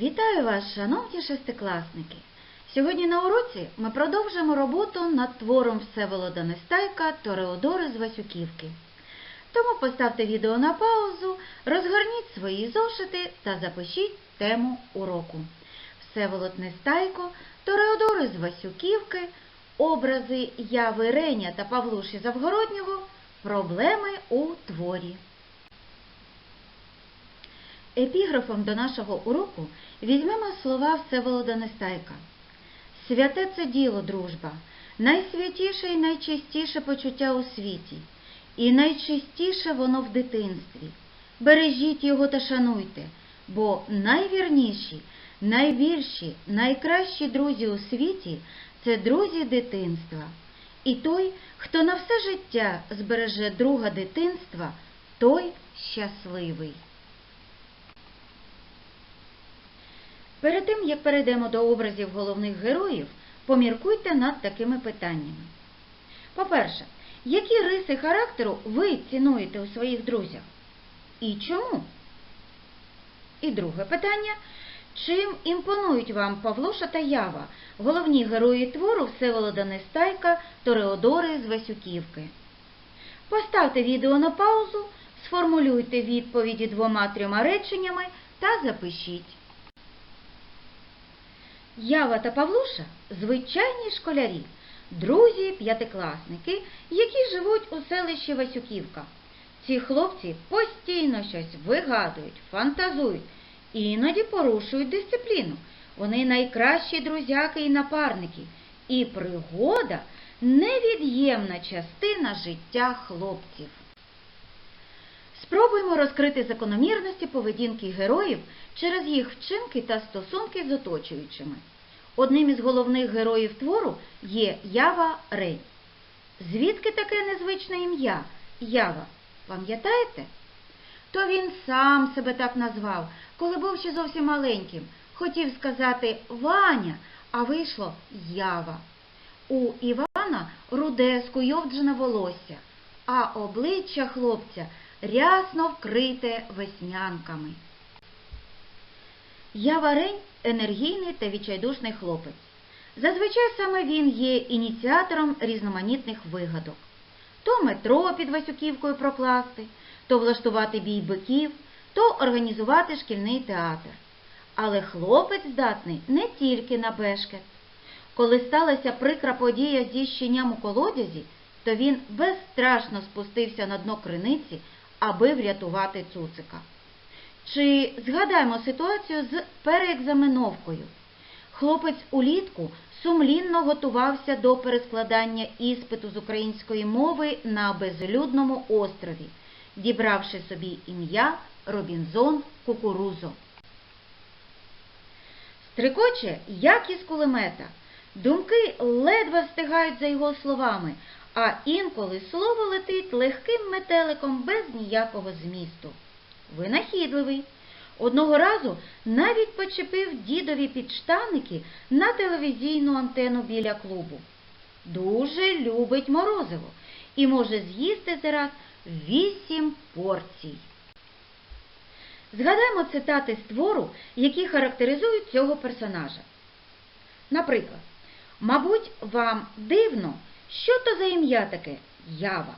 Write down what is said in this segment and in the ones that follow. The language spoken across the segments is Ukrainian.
Вітаю вас, шановні шестикласники! Сьогодні на уроці ми продовжимо роботу над твором Всеволода Нестайка Тореодори з Васюківки. Тому поставте відео на паузу, розгорніть свої зошити та запишіть тему уроку. Всеволод Нестайко, Тореодори з Васюківки, образи Яви Реня та Павлуші Завгороднього, проблеми у творі. Епіграфом до нашого уроку візьмемо слова Всеволода Нестайка. Святе це діло, дружба, найсвятіше і найчистіше почуття у світі, і найчистіше воно в дитинстві. Бережіть його та шануйте, бо найвірніші, найбільші, найкращі друзі у світі це друзі дитинства. І той, хто на все життя збереже друга дитинства, той щасливий. Перед тим, як перейдемо до образів головних героїв, поміркуйте над такими питаннями. По-перше, які риси характеру ви цінуєте у своїх друзях? І чому? І друге питання. Чим імпонують вам Павлуша та Ява, головні герої твору Всеволода Нестайка Тореодори з Васюківки? Поставте відео на паузу, сформулюйте відповіді двома-трьома реченнями та запишіть. Ява та Павлуша звичайні школярі, друзі п'ятикласники, які живуть у селищі Васюківка. Ці хлопці постійно щось вигадують, фантазують іноді порушують дисципліну. Вони найкращі друзяки і напарники, і пригода невід'ємна частина життя хлопців. Спробуємо розкрити закономірності поведінки героїв через їх вчинки та стосунки з оточуючими. Одним із головних героїв твору є Ява Рей. Звідки таке незвичне ім'я Ява? Пам'ятаєте? То він сам себе так назвав, коли був ще зовсім маленьким. Хотів сказати Ваня, а вийшло Ява. У Івана руде скуйовджене волосся, а обличчя хлопця рясно вкрите веснянками. Яварень енергійний та відчайдушний хлопець. Зазвичай саме він є ініціатором різноманітних вигадок. То метро під Васюківкою прокласти, то влаштувати бій биків, то організувати шкільний театр. Але хлопець здатний не тільки на бешкет. Коли сталася прикра подія зі щеням у колодязі, то він безстрашно спустився на дно криниці, аби врятувати цуцика. Чи згадаємо ситуацію з переекзаменовкою? Хлопець улітку сумлінно готувався до перескладання іспиту з української мови на безлюдному острові, дібравши собі ім'я Робінзон Кукурузо. Стрикоче, як із кулемета. Думки ледве встигають за його словами, а інколи слово летить легким метеликом без ніякого змісту. Винахідливий. Одного разу навіть почепив дідові підштанники на телевізійну антену біля клубу. Дуже любить морозиво і може з'їсти зараз вісім порцій. Згадаємо цитати з твору, які характеризують цього персонажа. Наприклад, мабуть, вам дивно, що то за ім'я таке Ява.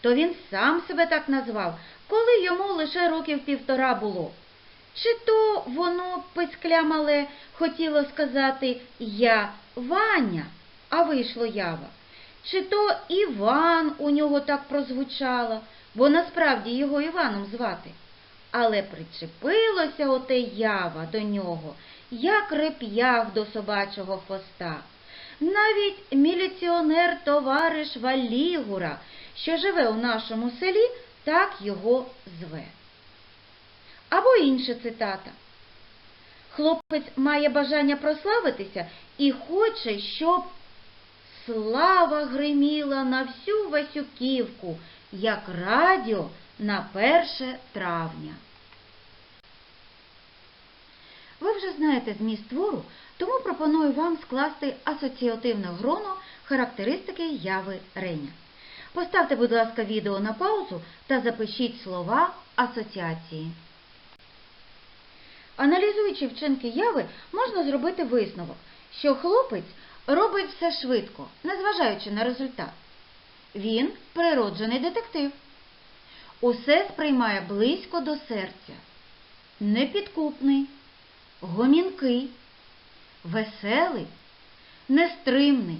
То він сам себе так назвав, коли йому лише років півтора було. Чи то воно писклямале хотіло сказати Я Ваня, а вийшло Ява. Чи то Іван у нього так прозвучало, бо насправді його Іваном звати. Але причепилося оте ява до нього, як реп'ях до собачого хвоста. Навіть міліціонер товариш Валігура, що живе у нашому селі, так його зве. Або інша цитата. Хлопець має бажання прославитися і хоче, щоб слава гриміла на всю Васюківку, як радіо на 1 травня. Ви вже знаєте зміст твору, тому пропоную вам скласти асоціативне гроно характеристики яви Реня. Поставте, будь ласка, відео на паузу та запишіть слова асоціації. Аналізуючи вчинки яви, можна зробити висновок, що хлопець робить все швидко, незважаючи на результат. Він природжений детектив. Усе сприймає близько до серця. Непідкупний, гомінкий, веселий, нестримний,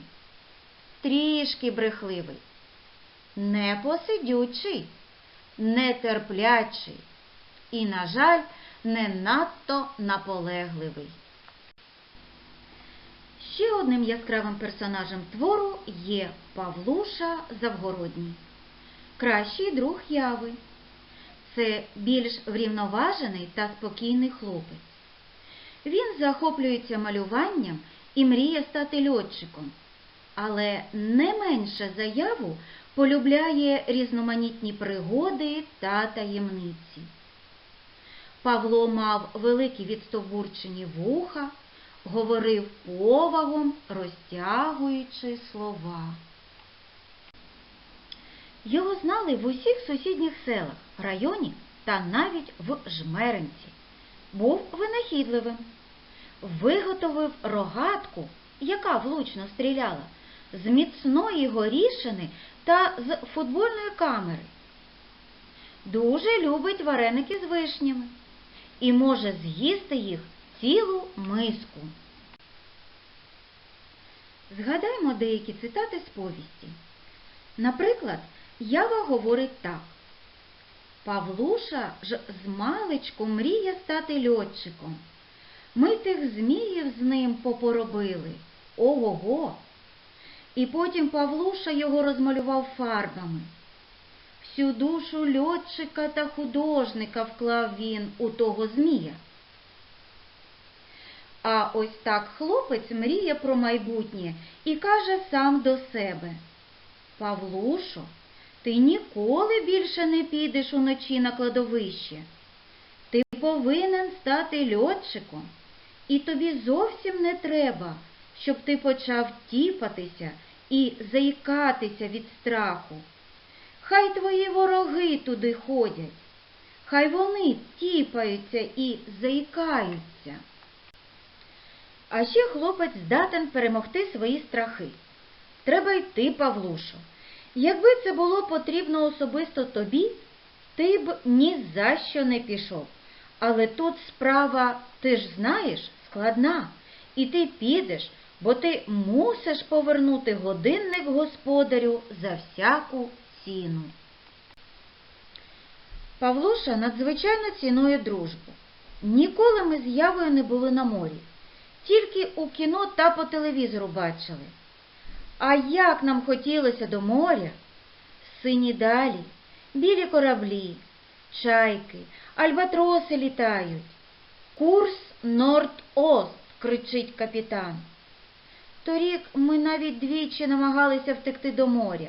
трішки брехливий, непосидючий, нетерплячий і, на жаль, не надто наполегливий. Ще одним яскравим персонажем твору є Павлуша Завгородній, кращий друг Яви. Це більш врівноважений та спокійний хлопець. Він захоплюється малюванням і мріє стати льотчиком, але не менше заяву полюбляє різноманітні пригоди та таємниці. Павло мав великі відстовбурчені вуха, говорив повагом, розтягуючи слова. Його знали в усіх сусідніх селах, районі та навіть в Жмеринці. Був винахідливим. Виготовив рогатку, яка влучно стріляла, з міцної горішини та з футбольної камери. Дуже любить вареники з вишнями і може з'їсти їх цілу миску. Згадаймо деякі цитати з повісті. Наприклад, Ява говорить так. Павлуша ж змалечку мріє стати льотчиком. Ми тих зміїв з ним попоробили. Ого-го! І потім Павлуша його розмалював фарбами. Всю душу льотчика та художника вклав він у того змія. А ось так хлопець мріє про майбутнє і каже сам до себе Павлушо, ти ніколи більше не підеш уночі на кладовище. Ти повинен стати льотчиком, і тобі зовсім не треба, щоб ти почав тіпатися і заїкатися від страху. Хай твої вороги туди ходять, хай вони тіпаються і заїкаються. А ще хлопець здатен перемогти свої страхи. Треба йти, Павлушо. Якби це було потрібно особисто тобі, ти б ні за що не пішов. Але тут справа, ти ж знаєш, складна, і ти підеш, бо ти мусиш повернути годинник господарю за всяку ціну. Павлуша надзвичайно цінує дружбу. Ніколи ми з Явою не були на морі, тільки у кіно та по телевізору бачили. А як нам хотілося до моря? Сині далі, білі кораблі, чайки, альбатроси літають. Курс Норд-Ост, кричить капітан. Торік ми навіть двічі намагалися втекти до моря,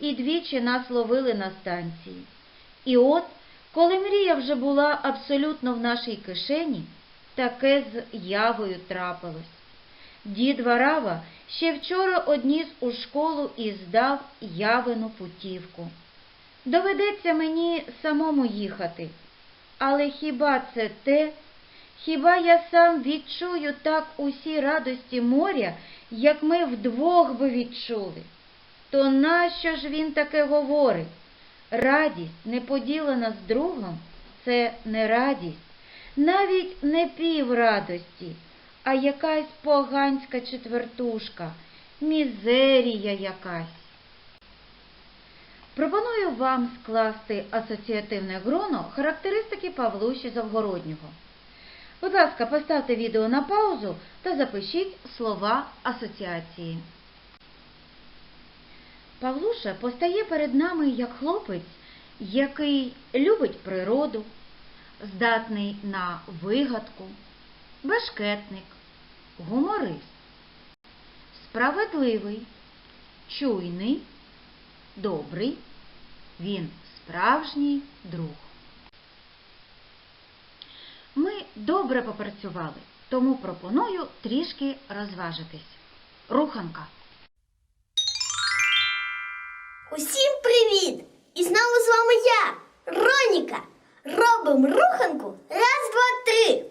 і двічі нас ловили на станції. І от, коли мрія вже була абсолютно в нашій кишені, таке з явою трапилось. Дід Варава ще вчора одніс у школу і здав явину путівку. Доведеться мені самому їхати. Але хіба це те? Хіба я сам відчую так усі радості моря, як ми вдвох би відчули? То нащо ж він таке говорить? Радість, не поділена з другом, це не радість, навіть не піврадості, а якась поганська четвертушка, мізерія якась. Пропоную вам скласти асоціативне гроно характеристики Павлуші Завгороднього. Будь ласка, поставте відео на паузу та запишіть слова асоціації. Павлуша постає перед нами як хлопець, який любить природу, здатний на вигадку, бешкетник, гуморист, справедливий, чуйний, добрий, він справжній друг. добре попрацювали, тому пропоную трішки розважитись. Руханка. Усім привіт! І знову з вами я, Роніка. Робимо руханку раз, два, три.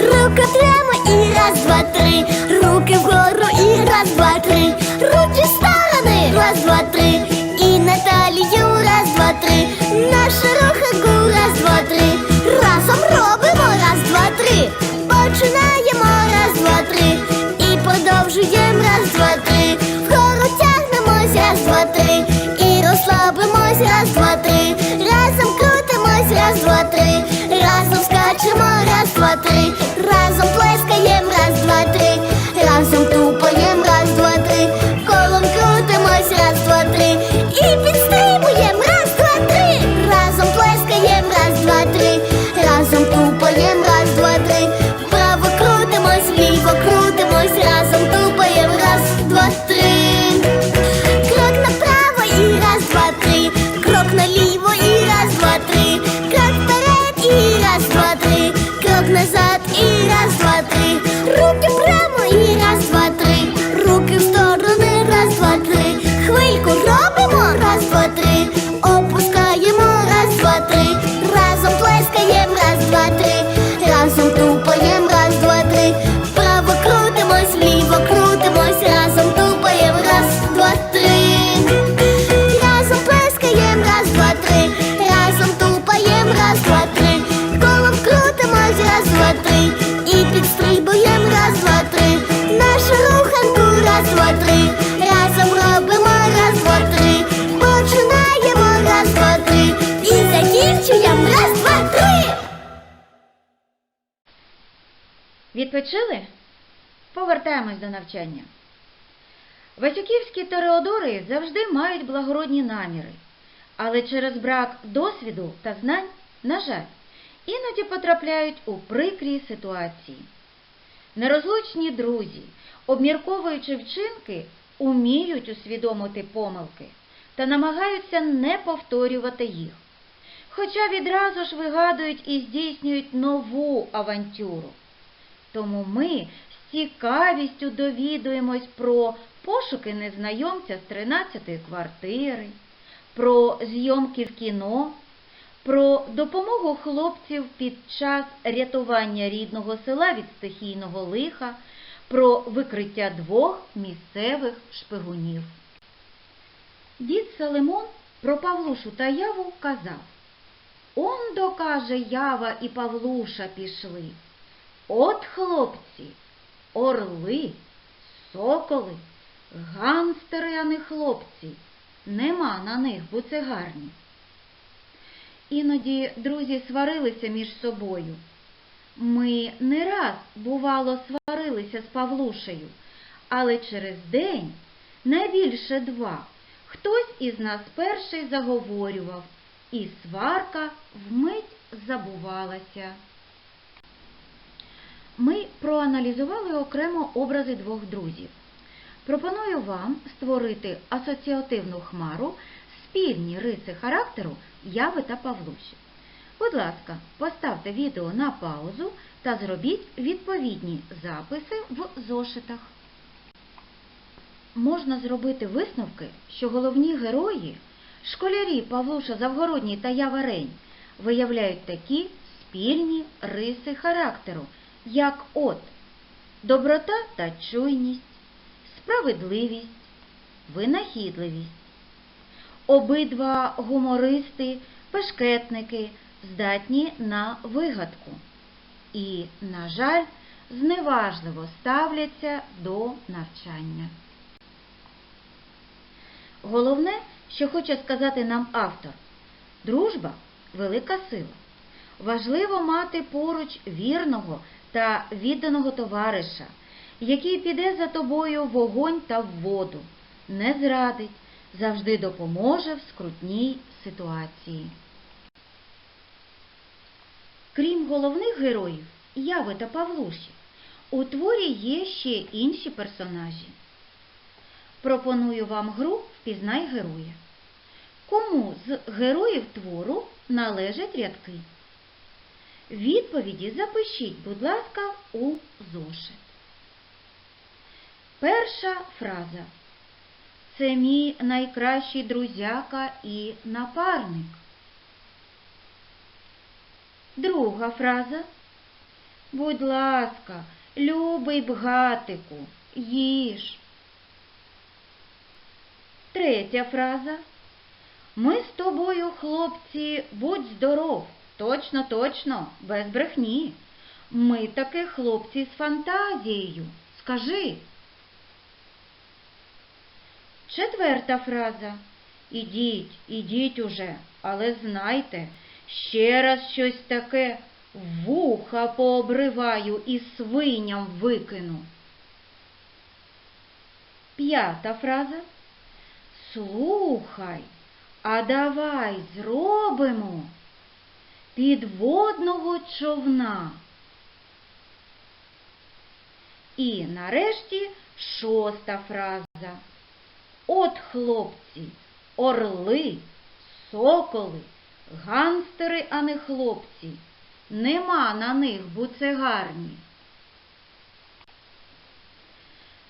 Руку прямо і раз, два, три. Крутимось, раз, два, три. Разом крутимось, раз, два, три. Разом скачемо, раз, два, три. Разом плескаєм, Відпочили? Повертаємось до навчання. Васюківські тореодори завжди мають благородні наміри, але через брак досвіду та знань, на жаль, іноді потрапляють у прикрі ситуації. Нерозлучні друзі, обмірковуючи вчинки, уміють усвідомити помилки та намагаються не повторювати їх. Хоча відразу ж вигадують і здійснюють нову авантюру. Тому ми з цікавістю довідуємось про пошуки незнайомця з 13-ї квартири, про зйомки в кіно, про допомогу хлопців під час рятування рідного села від стихійного лиха, про викриття двох місцевих шпигунів. Дід Салимон про Павлушу та Яву казав Он докаже Ява і Павлуша пішли. От хлопці, орли, соколи, ганстери, а не хлопці. Нема на них буцегарні. Іноді друзі сварилися між собою. Ми не раз, бувало, сварилися з Павлушею, але через день, найбільше два, хтось із нас перший заговорював, і сварка вмить забувалася. Ми проаналізували окремо образи двох друзів. Пропоную вам створити асоціативну хмару спільні риси характеру Яви та Павлуші. Будь ласка, поставте відео на паузу та зробіть відповідні записи в зошитах. Можна зробити висновки, що головні герої, школярі Павлуша Завгородній та Ява Рень, виявляють такі спільні риси характеру, як от доброта та чуйність, справедливість, винахідливість. Обидва гумористи, пешкетники здатні на вигадку і, на жаль, зневажливо ставляться до навчання. Головне, що хоче сказати нам автор, дружба велика сила. Важливо мати поруч вірного та відданого товариша, який піде за тобою в вогонь та в воду, не зрадить, завжди допоможе в скрутній ситуації. Крім головних героїв Яви та Павлуші, у творі є ще інші персонажі. Пропоную вам гру Впізнай героя. Кому з героїв твору належать рядки? Відповіді запишіть, будь ласка, у зошит. Перша фраза. Це мій найкращий друзяка і напарник. Друга фраза. Будь ласка, любий бгатику, їж. Третя фраза. Ми з тобою, хлопці, будь здоров. Точно, точно, без брехні. Ми таки хлопці з фантазією. Скажи. Четверта фраза. ідіть, ідіть уже, але знайте, ще раз щось таке вуха пообриваю і свиням викину. П'ята фраза. Слухай, а давай зробимо підводного човна. І нарешті шоста фраза. От хлопці, орли, соколи, ганстери, а не хлопці. Нема на них буцегарні.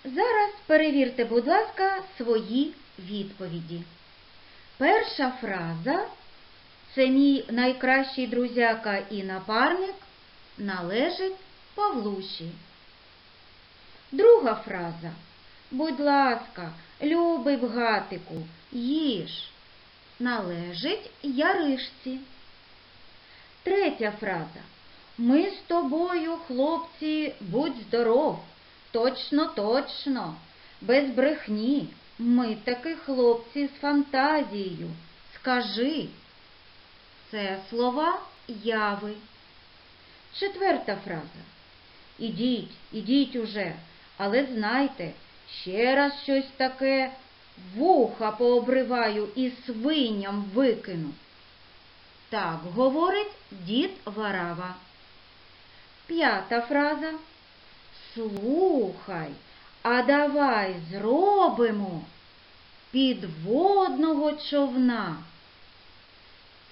Зараз перевірте, будь ласка, свої відповіді. Перша фраза це мій найкращий друзяка і напарник належить Павлуші. Друга фраза. Будь ласка, любий бгатику, їж. Належить Яришці. Третя фраза. Ми з тобою, хлопці, будь здоров. Точно, точно, без брехні. Ми таки хлопці з фантазією. Скажи. Це слова яви. Четверта фраза. Ідіть, ідіть уже, але знайте, ще раз щось таке вуха пообриваю і свиням викину. Так говорить дід Варава. П'ята фраза. Слухай, а давай зробимо підводного човна.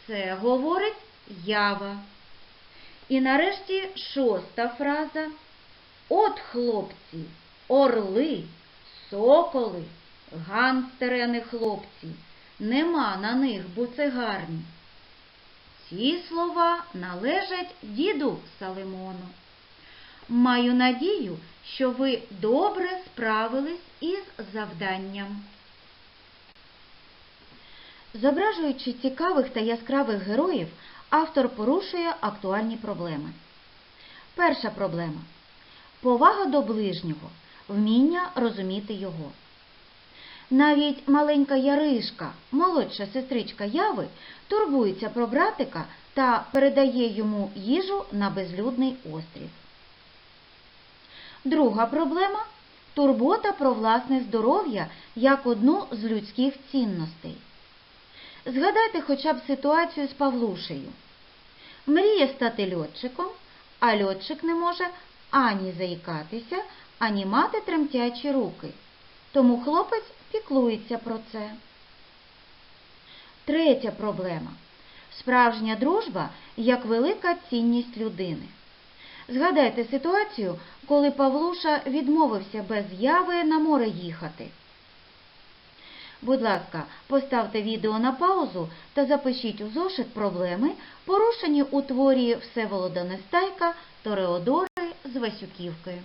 Це говорить ява. І нарешті шоста фраза. От хлопці, орли, соколи, не хлопці, нема на них буцегарні. Ці слова належать діду Салимону. Маю надію, що ви добре справились із завданням. Зображуючи цікавих та яскравих героїв, автор порушує актуальні проблеми. Перша проблема повага до ближнього, вміння розуміти його. Навіть маленька Яришка, молодша сестричка Яви, турбується про братика та передає йому їжу на безлюдний острів. Друга проблема турбота про власне здоров'я як одну з людських цінностей. Згадайте хоча б ситуацію з Павлушею. Мріє стати льотчиком, а льотчик не може ані заїкатися, ані мати тремтячі руки. Тому хлопець піклується про це. Третя проблема справжня дружба як велика цінність людини. Згадайте ситуацію, коли Павлуша відмовився без яви на море їхати. Будь ласка, поставте відео на паузу та запишіть у зошит проблеми, порушені у творі Всеволода Нестайка Тореодори з Васюківки.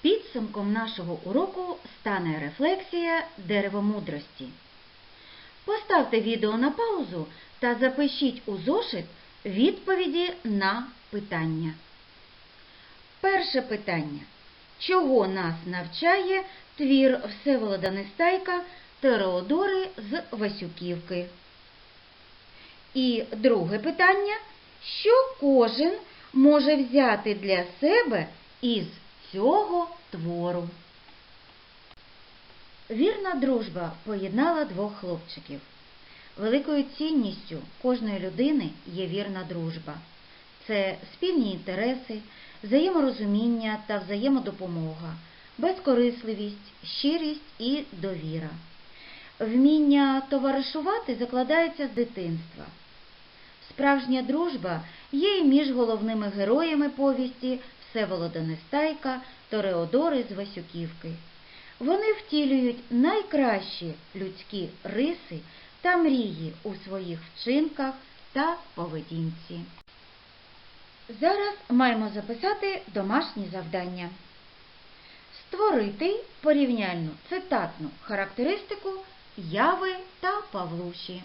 Підсумком нашого уроку стане рефлексія деревомудрості. Поставте відео на паузу та запишіть у зошит відповіді на питання. Перше питання. Чого нас навчає твір Всеволода Нестайка Тереодори з Васюківки? І друге питання. Що кожен може взяти для себе із цього твору? Вірна дружба поєднала двох хлопчиків. Великою цінністю кожної людини є вірна дружба. Це спільні інтереси, взаєморозуміння та взаємодопомога, безкорисливість, щирість і довіра. Вміння товаришувати закладається з дитинства. Справжня дружба є і між головними героями повісті Всеволода Нестайка Тореодори з Васюківки. Вони втілюють найкращі людські риси та мрії у своїх вчинках та поведінці. Зараз маємо записати домашні завдання. Створити порівняльну цитатну характеристику Яви та Павлуші.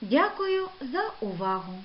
Дякую за увагу!